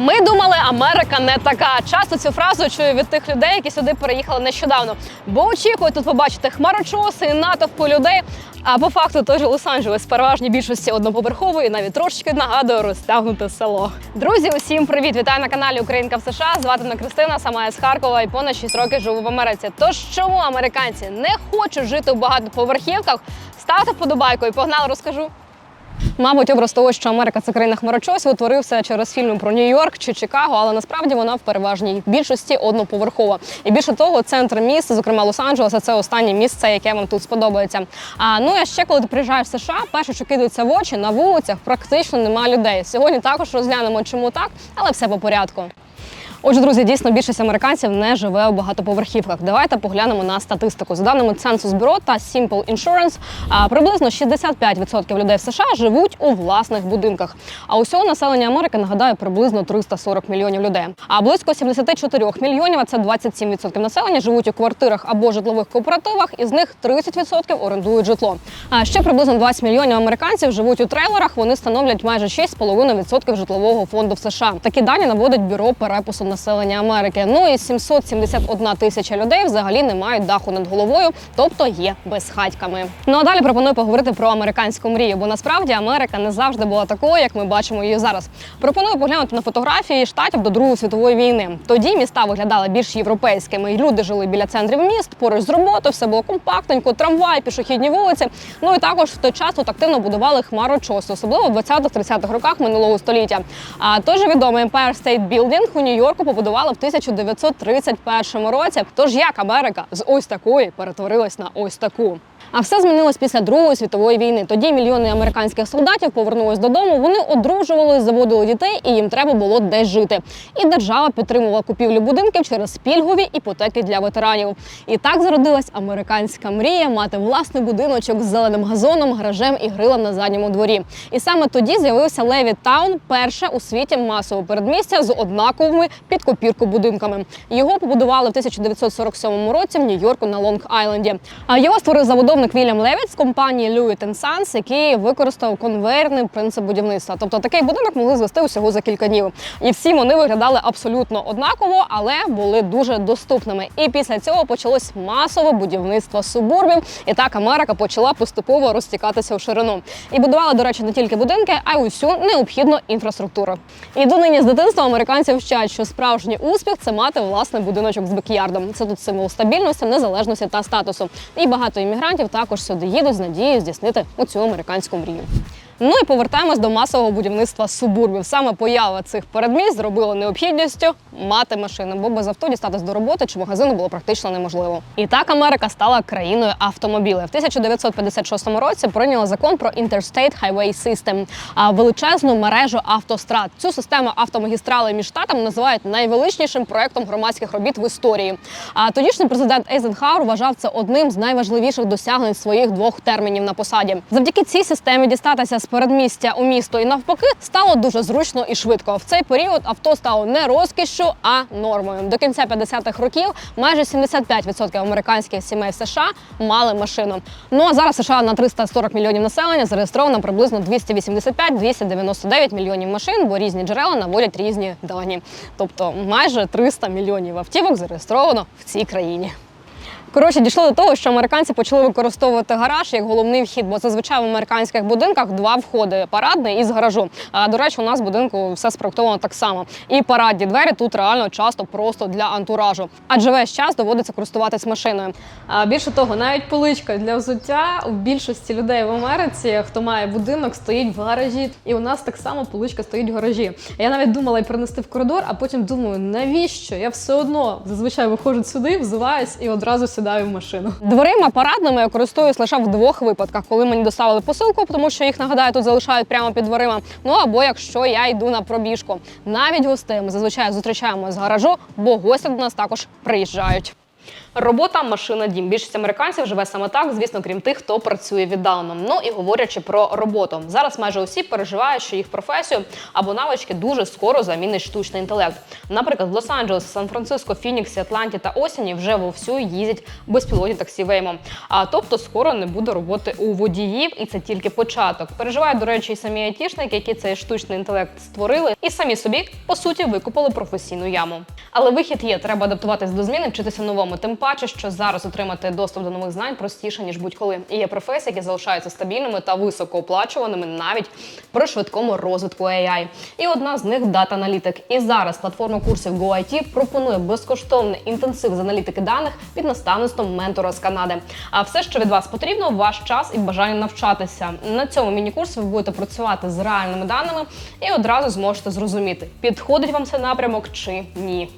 Ми думали, Америка не така. Часто цю фразу чую від тих людей, які сюди переїхали нещодавно. Бо очікують тут побачити хмарочоси, натовпу людей. А по факту той же Лос-Анджелес переважній більшості одноповерховий, навіть трошечки нагадує розтягнуте село. Друзі, усім привіт! Вітаю на каналі Українка в США. Звати мене Кристина, сама я з Харкова і понад 6 років живу в Америці. Тож чому американці не хочуть жити в багатоповерхівках? Ставте вподобайку і погнали, розкажу. Мабуть, образ того, що Америка це країна хмарочосів, утворився через фільми про Нью-Йорк чи Чикаго, але насправді вона в переважній більшості одноповерхова. І більше того, центр міста, зокрема Лос-Анджелеса, це останнє місце, яке вам тут сподобається. А ну а ще коли ти приїжджаєш в США, перше, що кидається в очі на вулицях, практично немає людей. Сьогодні також розглянемо, чому так, але все по порядку. Отже, друзі, дійсно більшість американців не живе у багатоповерхівках. Давайте поглянемо на статистику. За даними Census Bureau та Simple Insurance, приблизно 65% людей в США живуть у власних будинках. А усього населення Америки нагадаю приблизно 340 мільйонів людей. А близько 74 мільйонів, а це 27% населення, живуть у квартирах або житлових кооперативах. Із них 30% орендують житло. А ще приблизно 20 мільйонів американців живуть у трейлерах. Вони становлять майже 6,5% житлового фонду в США. Такі дані наводить бюро перепису населення Америки. Ну і 771 тисяча людей взагалі не мають даху над головою, тобто є безхатьками. Ну а далі пропоную поговорити про американську мрію, бо насправді Америка не завжди була такою, як ми бачимо її зараз. Пропоную поглянути на фотографії штатів до Другої світової війни. Тоді міста виглядали більш європейськими, люди жили біля центрів міст, поруч з роботою, все було компактненько, трамвай, пішохідні вулиці. Ну і також в той час тут активно будували хмарочоси, особливо в 20-30-х роках минулого століття. А той же відомий Empire State Building у Нью-Йорку побудували в 1931 році. Тож як Америка з ось такої перетворилась на ось таку. А все змінилось після Другої світової війни. Тоді мільйони американських солдатів повернулись додому. Вони одружували, заводили дітей, і їм треба було десь жити. І держава підтримувала купівлю будинків через пільгові іпотеки для ветеранів. І так зародилась американська мрія мати власний будиночок з зеленим газоном, гаражем і грилем на задньому дворі. І саме тоді з'явився Леві Таун, перше у світі масове передмістя з однаковими під копірку будинками. Його побудували в 1947 році в Нью-Йорку на Лонг-Айленді. А його створив забудовник Вільям Левіт з компанії Lewitt Sons, який використав конвейерний принцип будівництва. Тобто такий будинок могли звести усього за кілька днів. І всі вони виглядали абсолютно однаково, але були дуже доступними. І після цього почалось масове будівництво субурбів. І так Америка почала поступово розтікатися в ширину. І будували, до речі, не тільки будинки, а й усю необхідну інфраструктуру. І донині з дитинства американців вчать, що справжній успіх це мати власний будиночок з бекярдом. Це тут символ стабільності, незалежності та статусу. І багато іммігрантів також сюди їдуть з надією здійснити оцю американську мрію. Ну і повертаємось до масового будівництва субурбів. Саме поява цих передмість зробила необхідністю мати машину, бо без авто дістатись до роботи чи магазину було практично неможливо. І так Америка стала країною автомобілів. В 1956 році прийняли закон про Interstate Highway System, величезну мережу автострад. Цю систему автомагістрали між штатами називають найвеличнішим проектом громадських робіт в історії. А тодішній президент Ейзенхауер вважав це одним з найважливіших досягнень своїх двох термінів на посаді. Завдяки цій системі дістатися з передмістя у місто і навпаки стало дуже зручно і швидко. В цей період авто стало не розкішшю, а нормою. До кінця 50-х років майже 75% американських сімей США мали машину. Ну а зараз США на 340 мільйонів населення зареєстровано приблизно 285-299 мільйонів машин, бо різні джерела наводять різні дані. Тобто майже 300 мільйонів автівок зареєстровано в цій країні. Коротше, дійшло до того, що американці почали використовувати гараж як головний вхід, бо зазвичай в американських будинках два входи парадний і з гаражу. А до речі, у нас в будинку все спроектовано так само. І парадні двері тут реально часто просто для антуражу, адже весь час доводиться користуватись машиною. А більше того, навіть поличка для взуття у більшості людей в Америці, хто має будинок, стоїть в гаражі. І у нас так само поличка стоїть в гаражі. Я навіть думала й принести в коридор, а потім думаю, навіщо? Я все одно зазвичай виходжу сюди, взуваюсь і одразу сідаю в машину. Дверима парадними я користуюсь лише в двох випадках, коли мені доставили посилку, тому що їх нагадаю тут залишають прямо під дверима. Ну або якщо я йду на пробіжку. Навіть гостей ми зазвичай зустрічаємо з гаражу, бо гості до нас також приїжджають. Робота, машина, дім. Більшість американців живе саме так, звісно, крім тих, хто працює віддалено. Ну і говорячи про роботу, зараз майже усі переживають, що їх професію або навички дуже скоро замінить штучний інтелект. Наприклад, в Лос-Анджелесі, Сан-Франциско, Фініксі, Атланті та Осіні вже вовсю їздять безпілотні таксі Веймо. А тобто скоро не буде роботи у водіїв, і це тільки початок. Переживають, до речі, і самі айтішники, які цей штучний інтелект створили, і самі собі по суті викопали професійну яму. Але вихід є, треба адаптуватись до зміни, вчитися новому. Тим паче, що зараз отримати доступ до нових знань простіше ніж будь-коли. І є професії, які залишаються стабільними та високооплачуваними навіть при швидкому розвитку AI. І одна з них дата-аналітик. І зараз платформа курсів GoIT пропонує безкоштовний інтенсив з аналітики даних під наставництвом ментора з Канади. А все, що від вас потрібно, ваш час і бажання навчатися. На цьому міні-курсі ви будете працювати з реальними даними і одразу зможете зрозуміти, підходить вам цей напрямок чи ні.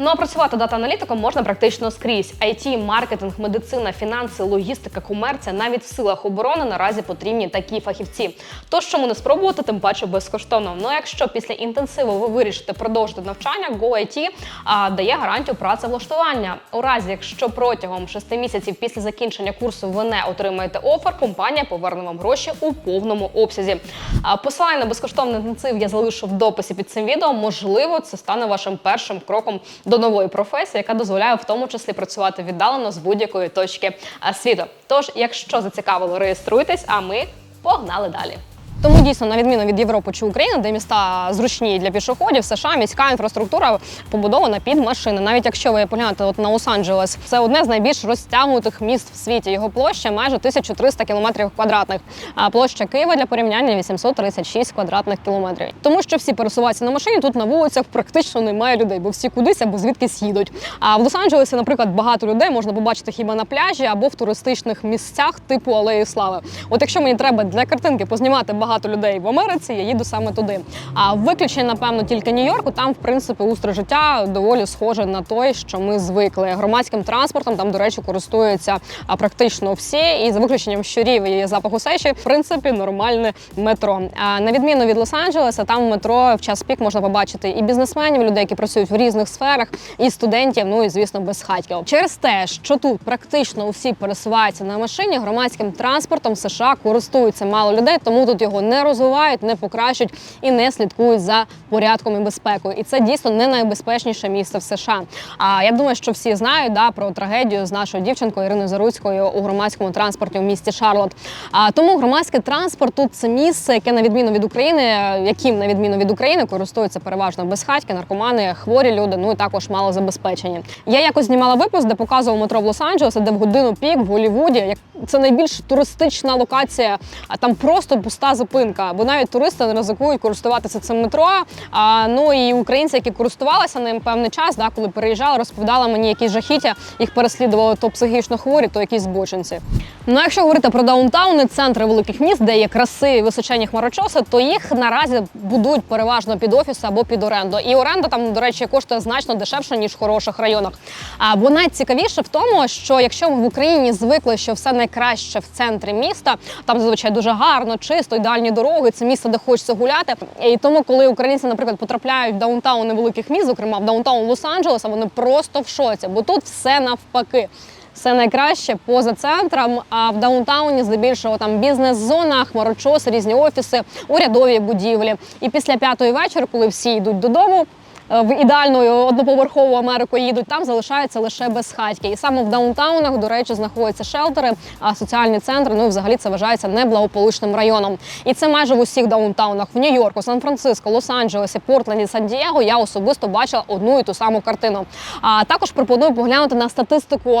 Ну а працювати дата-аналітиком можна практично скрізь. IT, маркетинг, медицина, фінанси, логістика, комерція, навіть в силах оборони наразі потрібні такі фахівці. Тож чому не спробувати, тим паче безкоштовно. Ну якщо після інтенсиву ви вирішите продовжити навчання, GoIT а, дає гарантію працевлаштування. У разі, якщо протягом 6 місяців після закінчення курсу ви не отримаєте офер, компанія поверне вам гроші у повному обсязі. А, посилання на безкоштовний інтенсив я залишу в дописі під цим відео. Можливо, це стане вашим першим кроком до нової професії, яка дозволяє в тому числі працювати віддалено з будь-якої точки а, світу. Тож, якщо зацікавило, реєструйтесь, а ми погнали далі. Тому дійсно, на відміну від Європи чи України, де міста зручні для пішоходів, США міська інфраструктура побудована під машини. Навіть якщо ви поглянете от на Лос-Анджелес, це одне з найбільш розтягнутих міст в світі. Його площа майже 1300 кілометрів квадратних. А площа Києва для порівняння 836 квадратних кілометрів. Тому що всі пересуваються на машині, тут на вулицях практично немає людей, бо всі кудись або звідкись їдуть. А в Лос-Анджелесі, наприклад, багато людей можна побачити хіба на пляжі або в туристичних місцях типу Алеї Слави. От якщо мені треба для картинки познімати багато людей в Америці, я їду саме туди. А виключення, напевно, тільки Нью-Йорку. Там, в принципі, устрій життя доволі схоже на той, що ми звикли. Громадським транспортом там, до речі, користуються практично всі. І за виключенням щурів і запаху сечі, в принципі, нормальне метро. А на відміну від Лос-Анджелеса, там метро в час пік можна побачити і бізнесменів, людей, які працюють в різних сферах, і студентів, ну і звісно, безхатьків. Через те, що тут практично усі пересуваються на машині, громадським транспортом США користуються мало людей, тому тут його не розвивають, не покращують і не слідкують за порядком і безпекою. І це дійсно не найбезпечніше місце в США. А я думаю, що всі знають да, про трагедію з нашою дівчинкою Іриною Заруцькою у громадському транспорті в місті Шарлот. А тому громадський транспорт тут це місце, яке на відміну від України, яким на відміну від України користуються переважно безхатьки, наркомани, хворі люди, ну і також мало забезпечені. Я якось знімала випуск, де показував метро в Лос-Анджелесі, де в годину пік в Голлівуді, як це найбільш туристична локація, а там просто пуста зупинка, бо навіть туристи не ризикують користуватися цим метро. А ну і українці, які користувалися ним певний час, да, коли переїжджали, розповідали мені якісь жахіття, їх переслідували то психічно хворі, то якісь збочинці. Ну, якщо говорити про даунтауни, центри великих міст, де є красиві височені хмарочоси, то їх наразі будують переважно під офіси або під оренду. І оренда там, до речі, коштує значно дешевше ніж в хороших районах. А бо найцікавіше в тому, що якщо ми в Україні звикли, що все найкраще в центрі міста, там зазвичай дуже гарно, чисто, ідеальні дороги, це місце, де хочеться гуляти. І тому, коли українці, наприклад, потрапляють в даунтауни великих міст, зокрема в даунтаун Лос-Анджелеса, вони просто в шоці, бо тут все навпаки. Все найкраще поза центром. А в даунтауні здебільшого там бізнес-зона, хмарочос, різні офіси, урядові будівлі. І після п'ятої вечора, коли всі йдуть додому. Е, В ідеальну одноповерхову Америку їдуть, там залишаються лише безхатьки. І саме в даунтаунах, до речі, знаходяться шелтери, а соціальні центри. Ну взагалі це вважається неблагополучним районом. І це майже в усіх даунтаунах в Нью-Йорку, Сан-Франциско, Лос-Анджелесі, Портленді, Сан-Дієго я особисто бачила одну і ту саму картину. А також пропоную поглянути на статистику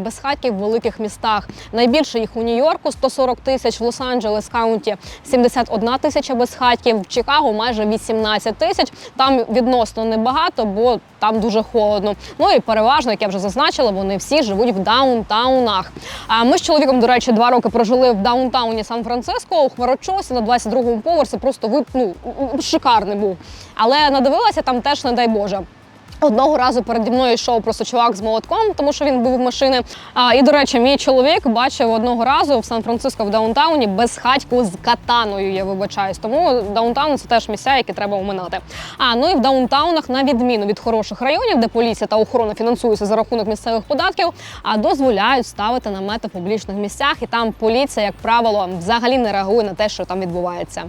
безхатьків в великих містах. Найбільше їх у Нью-Йорку 140 тисяч, в Лос-Анджелес Каунті 71 тисяча безхатьків, в Чикаго майже 18 тисяч. Там відносно небагато, бо там дуже холодно. Ну і переважно, як я вже зазначила, вони всі живуть в даунтаунах. А ми з чоловіком, до речі, два роки прожили в даунтауні Сан-Франциско у Хмарочосі на 22-му поверсі. Просто вип, ну, шикарний був. Але надивилася там теж, не дай Боже. Одного разу переді мною йшов просто чувак з молотком, тому що він був в машини. А, і, до речі, мій чоловік бачив одного разу в Сан-Франциско в даунтауні безхатьку з катаною, я вибачаюсь. Тому даунтаун це теж місця, які треба оминати. А ну і в даунтаунах, на відміну від хороших районів, де поліція та охорона фінансуються за рахунок місцевих податків, а дозволяють ставити намети в публічних місцях, і там поліція, як правило, взагалі не реагує на те, що там відбувається.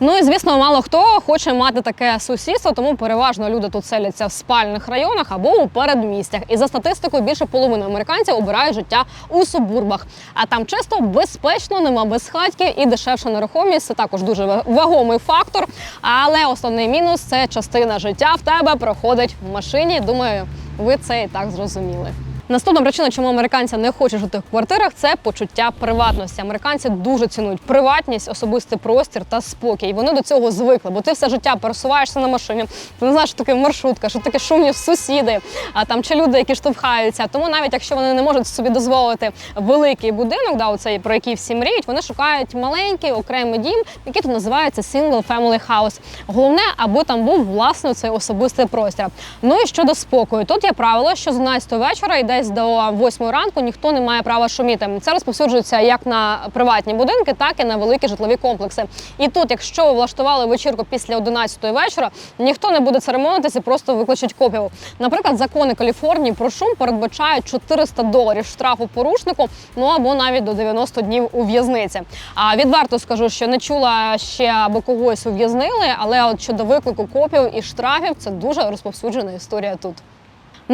Ну і звісно, мало хто хоче мати таке сусідство, тому переважно люди тут селяться в спальних районах або у передмістях. І за статистикою більше половини американців обирають життя у субурбах. А там чисто безпечно, нема безхатьків і дешевша нерухомість. Це також дуже вагомий фактор. Але основний мінус це частина життя в тебе проходить в машині. Думаю, ви це і так зрозуміли. Наступна причина, чому американці не хочуть жити в квартирах, це почуття приватності. Американці дуже цінують приватність, особистий простір та спокій. Вони до цього звикли, бо ти все життя пересуваєшся на машині. Ти не знаєш, що таке маршрутка, що таке шумні сусіди, а там чи люди, які штовхаються. Тому навіть якщо вони не можуть собі дозволити великий будинок, да, оцей про який всі мріють, вони шукають маленький окремий дім, який тут називається single family house. Головне, аби там був власне цей особистий простір. Ну і щодо спокою, тут є правило, що з 11 вечора і десь до 8 ранку ніхто не має права шуміти. Це розповсюджується як на приватні будинки, так і на великі житлові комплекси. І тут, якщо ви влаштували вечірку після 11 вечора, ніхто не буде церемонитися, просто викличуть копів. Наприклад, закони Каліфорнії про шум передбачають 400 доларів штрафу порушнику, ну або навіть до 90 днів у в'язниці. А відверто скажу, що не чула ще аби когось ув'язнили, але от щодо виклику копів і штрафів, це дуже розповсюджена історія тут.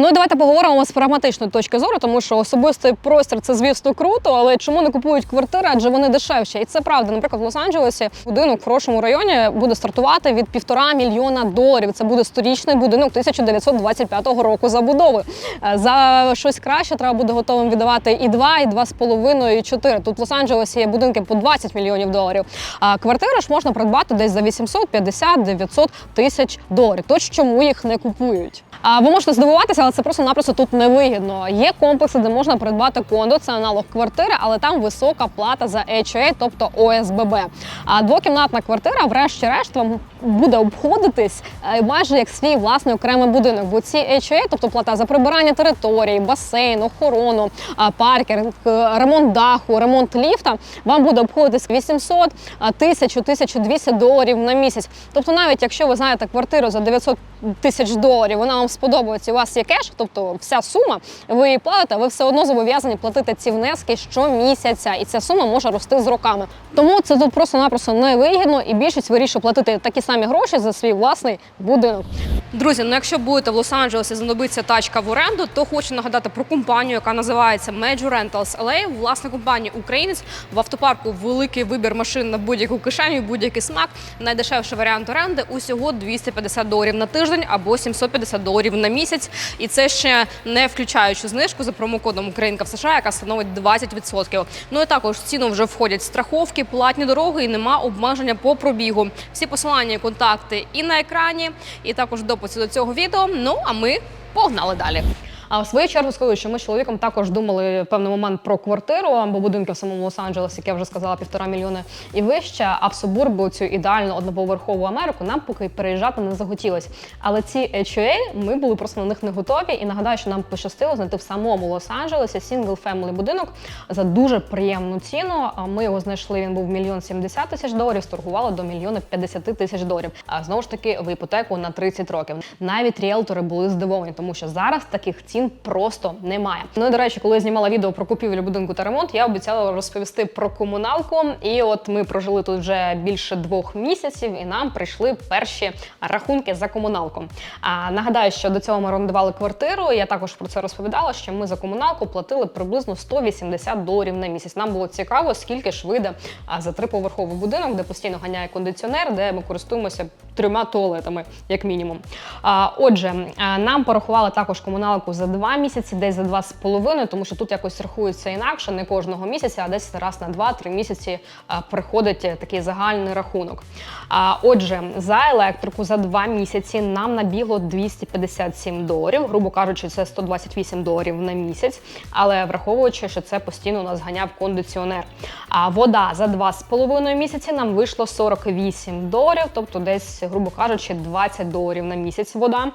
Ну і давайте поговоримо з прагматичної точки зору, тому що особистий простір це звісно круто, але чому не купують квартири, адже вони дешевші. І це правда. Наприклад, в Лос-Анджелесі будинок в хорошому районі буде стартувати від півтора мільйона доларів. Це буде сторічний будинок 1925 року забудови. Е, За щось краще треба буде готовим віддавати і 2, і 2,5, і 4. Тут в Лос-Анджелесі є будинки по 20 мільйонів доларів. А квартири ж можна придбати десь за 850-900 тисяч доларів. Тож чому їх не купують? А ви можете здивуватися, це просто-напросто тут невигідно. Є комплекси, де можна придбати кондо, це аналог квартири, але там висока плата за HOA, тобто ОСББ. А двокімнатна квартира, врешті-решт, вам буде обходитись е, майже як свій власний окремий будинок. Бо ці HOA, тобто плата за прибирання території, басейн, охорону, е, ремонт даху, ремонт ліфта, вам буде обходитись 800, а, 1000, 1200 доларів на місяць. Тобто, навіть якщо ви знаєте квартиру за 900 тисяч доларів, вона вам сподобається, у вас є кеш, тобто вся сума, ви її платите, ви все одно зобов'язані платити ці внески щомісяця, і ця сума може рости з роками. Тому це тут просто-напросто невигідно, і більшість вирішує платити такі самі гроші за свій власний будинок. Друзі, ну якщо будете в Лос-Анджелесі знадобиться тачка в оренду, то хочу нагадати про компанію, яка називається Major Rentals LA. Власна компанія українець в автопарку великий вибір машин на будь-яку кишеню, будь-який смак. Найдешевший варіант оренди усього 250 доларів на тиждень або 750 доларів на місяць. І це ще не включаючи знижку за промокодом Українка в США, яка становить 20%. Ну і також в ціну вже входять страховки, платні дороги і нема обмеження по пробігу. Всі посилання, контакти і на екрані, і також в до цього відео. Ну а ми погнали далі. А в свою чергу скажу, що ми з чоловіком також думали в певний момент про квартиру або будинки в самому Лос-Анджелесі, як я вже сказала, півтора мільйони і вище. А в субурбу цю ідеальну одноповерхову Америку нам поки переїжджати не захотілося. Але ці HOA, ми були просто на них не готові. І нагадаю, що нам пощастило знайти в самому Лос-Анджелесі сінгл фемелі будинок за дуже приємну ціну. Ми його знайшли. Він був мільйон сімдесят тисяч доларів, сторгували до мільйона п'ятдесяти тисяч доларів. А знову ж таки в іпотеку на 30 років. Навіть ріелтори були здивовані, тому що зараз таких цін просто немає. Ну і до речі, коли я знімала відео про купівлю будинку та ремонт, я обіцяла розповісти про комуналку. І от ми прожили тут вже більше двох місяців, і нам прийшли перші рахунки за комуналку. А нагадаю, що до цього ми орендували квартиру. Я також про це розповідала. Що ми за комуналку платили приблизно 180 доларів на місяць. Нам було цікаво, скільки ж вийде за триповерховий будинок, де постійно ганяє кондиціонер, де ми користуємося трьома туалетами, як мінімум. А, отже, нам порахували також комуналку за два місяці, десь за два з половиною, тому що тут якось рахується інакше, не кожного місяця, а десь раз на два-три місяці приходить е, такий загальний рахунок. А, отже, за електрику за два місяці нам набігло 257 доларів, грубо кажучи, це 128 доларів на місяць, але враховуючи, що це постійно у нас ганяв кондиціонер. А вода за два з половиною місяці нам вийшло 48 доларів, тобто десь, грубо кажучи, 20 доларів на місяць вода.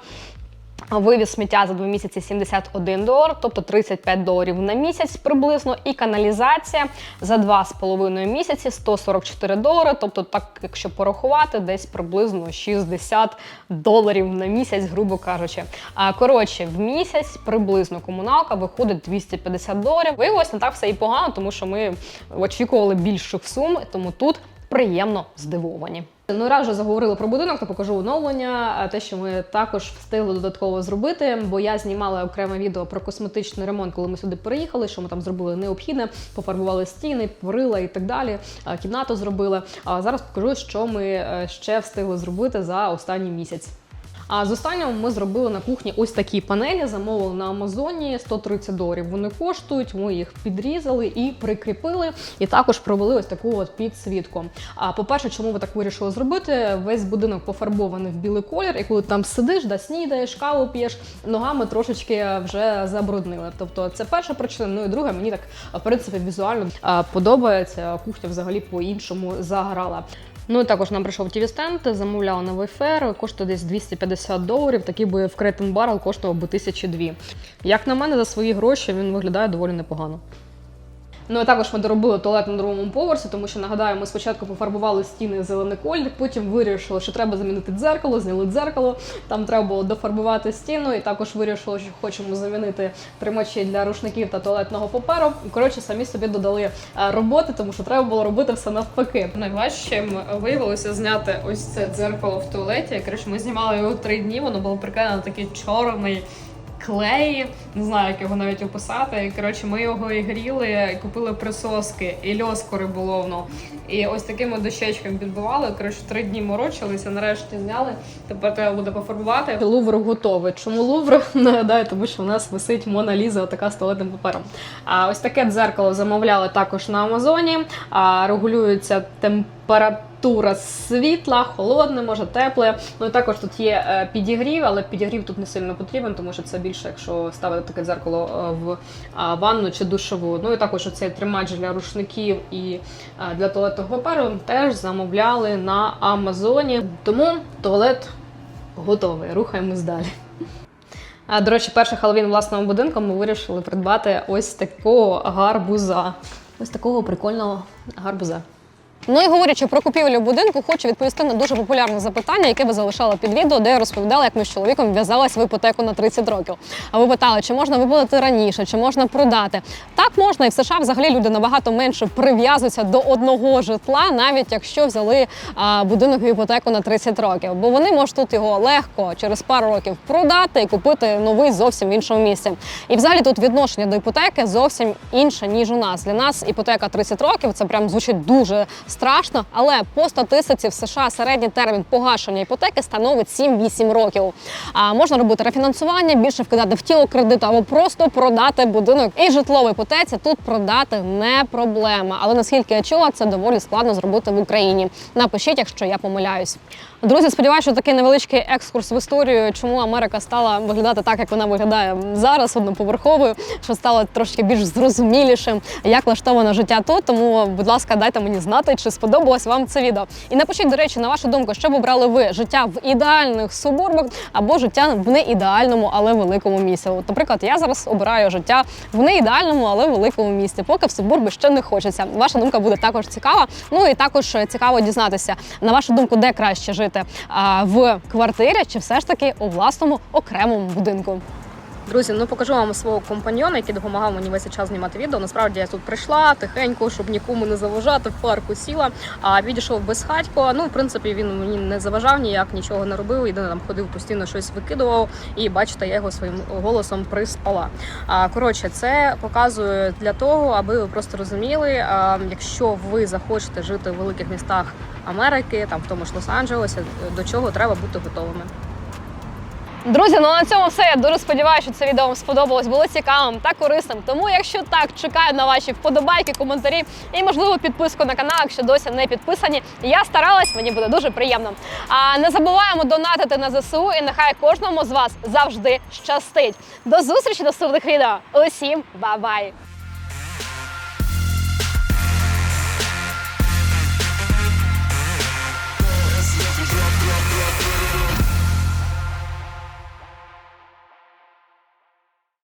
Вивіз сміття за два місяці 71 долар, тобто 35 доларів на місяць приблизно, і каналізація за два з половиною місяці 144 долари. Тобто, так якщо порахувати, десь приблизно 60 доларів на місяць, грубо кажучи. А коротше, в місяць приблизно комуналка виходить 250 доларів. Виявилось не так все і погано, тому що ми очікували більших сум, тому тут приємно здивовані. Ну, раз вже заговорили про будинок, то покажу оновлення. Те, що ми також встигли додатково зробити, бо я знімала окреме відео про косметичний ремонт, коли ми сюди переїхали. Що ми там зробили необхідне, пофарбували стіни, порила і так далі. Кімнату зробили. А зараз покажу, що ми е, ще встигли зробити за останній місяць. А з останнього ми зробили на кухні ось такі панелі, замовили на Амазоні 130 доларів. Вони коштують. Ми їх підрізали і прикріпили, і також провели ось таку от підсвітку. А по-перше, чому ви так вирішили зробити? Весь будинок пофарбований в білий колір, і коли там сидиш, да снідаєш, каву п'єш, ногами трошечки вже забруднили. Тобто, це перша причина. Ну і друга, мені так в принципі візуально подобається. Кухня взагалі по-іншому заграла. Ну і також нам прийшов тв стенд замовляв на Wayfair, коштує десь 250 доларів. Такий би в Crate Barrel коштував би 1002. Як на мене, за свої гроші він виглядає доволі непогано. Ну і також ми доробили туалет на другому поверсі, тому що нагадаю, ми спочатку пофарбували стіни зелений колір, потім вирішили, що треба замінити дзеркало, зняли дзеркало. Там треба було дофарбувати стіну, і також вирішили, що хочемо замінити тримачі для рушників та туалетного паперу. Коротше, самі собі додали е, роботи, тому що треба було робити все навпаки. Найважчим виявилося зняти ось це дзеркало в туалеті. Коротше, ми знімали його три дні, воно було приклеєно такий чорний. Клей, не знаю, як його навіть описати. Коротше, ми його і гріли, купили присоски, і льоску риболовну. І ось такими дощечками підбивали. Коротше, три дні морочилися, нарешті зняли. Тепер треба буде пофарбувати. Лувр готовий. Чому лувр? Нагадаю, тому що у нас висить Мона Ліза, така з туалетним папером. А ось таке дзеркало замовляли також на Амазоні. А регулюється температура світла, холодне, може тепле. Ну і також тут є е, підігрів, але підігрів тут не сильно потрібен, тому що це більше, якщо ставити таке дзеркало е, в ванну чи душову. Ну і також оцей тримач для рушників і е, для туалетного паперу теж замовляли на Амазоні. Тому туалет готовий. Рухаємось далі. До речі, перший Хеллоуін власного будинку ми вирішили придбати ось такого гарбуза. Ось такого прикольного гарбуза. Ну і говорячи про купівлю будинку, хочу відповісти на дуже популярне запитання, яке ви залишали під відео, де я розповідала, як ми з чоловіком в'язалась в іпотеку на 30 років. А ви питали, чи можна виплатити раніше, чи можна продати. Так можна, і в США взагалі люди набагато менше прив'язуються до одного житла, навіть якщо взяли а, будинок в іпотеку на 30 років. Бо вони можуть тут його легко через пару років продати і купити новий зовсім в іншому місці. І взагалі тут відношення до іпотеки зовсім інше, ніж у нас. Для нас іпотека 30 років це прям звучить дуже страшно, але по статистиці в США середній термін погашення іпотеки становить 7-8 років. А можна робити рефінансування, більше вкидати в тіло кредиту або просто продати будинок. І житловій іпотеці тут продати не проблема. Але наскільки я чула, це доволі складно зробити в Україні. Напишіть, якщо я помиляюсь. Друзі, сподіваюся, що такий невеличкий екскурс в історію, чому Америка стала виглядати так, як вона виглядає зараз, одноповерховою, що стало трошки більш зрозумілішим, як влаштовано життя тут. Тому, будь ласка, дайте мені знати, чи сподобалось вам це відео. І напишіть, до речі, на вашу думку, що б обрали ви життя в ідеальних субурбах або життя в неідеальному, але великому місті. От, наприклад, я зараз обираю життя в неідеальному, але великому місті. Поки в субурби ще не хочеться. Ваша думка буде також цікава. Ну і також цікаво дізнатися, на вашу думку, де краще жити в квартирі чи все ж таки у власному окремому будинку. Друзі, ну покажу вам свого компаньйона, який допомагав мені весь час знімати відео. Насправді я тут прийшла тихенько, щоб нікому не заважати, в парку сіла. А відійшов безхатько. Ну, в принципі, він мені не заважав ніяк, нічого не робив. Єдине там ходив постійно щось викидував. І бачите, я його своїм голосом приспала. А коротше, це показую для того, аби ви просто розуміли, а, якщо ви захочете жити в великих містах Америки, там в тому ж Лос-Анджелесі, до чого треба бути готовими. Друзі, ну на цьому все. Я дуже сподіваюся, що це відео вам сподобалось, було цікавим та корисним. Тому, якщо так, чекаю на ваші вподобайки, коментарі і, можливо, підписку на канал, якщо досі не підписані. Я старалась, мені буде дуже приємно. А не забуваємо донатити на ЗСУ, і нехай кожному з вас завжди щастить. До зустрічі в наступних відео. Усім ба-бай!